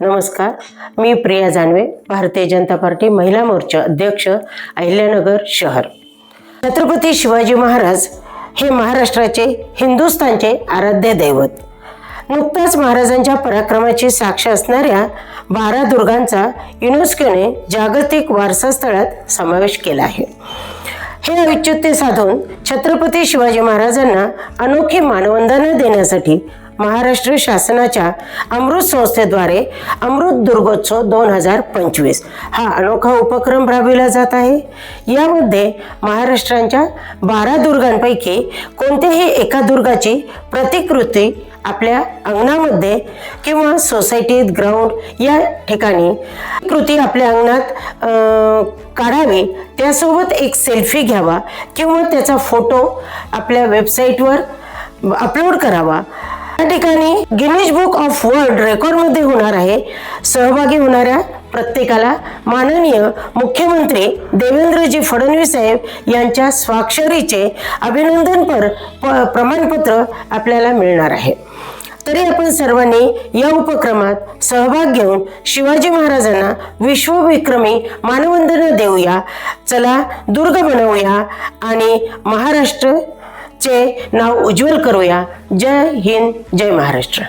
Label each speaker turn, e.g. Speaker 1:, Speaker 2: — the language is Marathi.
Speaker 1: नमस्कार. मी प्रिया जानवे भारतीय जनता पार्टी महिला मोर्चा अध्यक्ष अहिल्यानगर शहर. छत्रपती शिवाजी महाराज हे महाराष्ट्राचे हिंदुस्थानचे आराध्य दैवत. नुकताच महाराजांच्या पराक्रमाची साक्ष असणाऱ्या बारा दुर्गांचा युनेस्कोने जागतिक वारसा स्थळात समावेश केला आहे. हे औचित्य साधून छत्रपती शिवाजी महाराजांना अनोखी मानवंदना देण्यासाठी महाराष्ट्र शासनाच्या अमृत संस्थेद्वारे अमृत दुर्गोत्सव दोन हजार पंचवीस. हा अनोखा उपक्रम राबविला जात आहे. यामध्ये महाराष्ट्रांच्या बारा दुर्गांपैकी कोणत्याही एका दुर्गाची प्रतिकृती आपल्या अंगणामध्ये किंवा सोसायटीत ग्राउंड या ठिकाणी कृती आपल्या अंगणात काढावी. त्यासोबत एक सेल्फी घ्यावा किंवा त्याचा फोटो आपल्या वेबसाईटवर अपलोड करावा. या ठिकाणी गिनीज बुक ऑफ वर्ल्ड रेकॉर्डमध्ये होणार आहे. सहभागी होणाऱ्या प्रत्येकाला माननीय मुख्यमंत्री देवेंद्रजी फडणवीस साहेब यांच्या स्वाक्षरीचे अभिनंदनपर प्रमाणपत्र आपल्याला मिळणार आहे. तरी आपण सर्वांनी या उपक्रमात सहभाग घेऊन शिवाजी महाराजांना विश्वविक्रमी मानवंदना देऊया. चला दुर्ग बनवूया आणि महाराष्ट्र चे नाव उज्ज्वल करूया. जय हिंद जय महाराष्ट्र.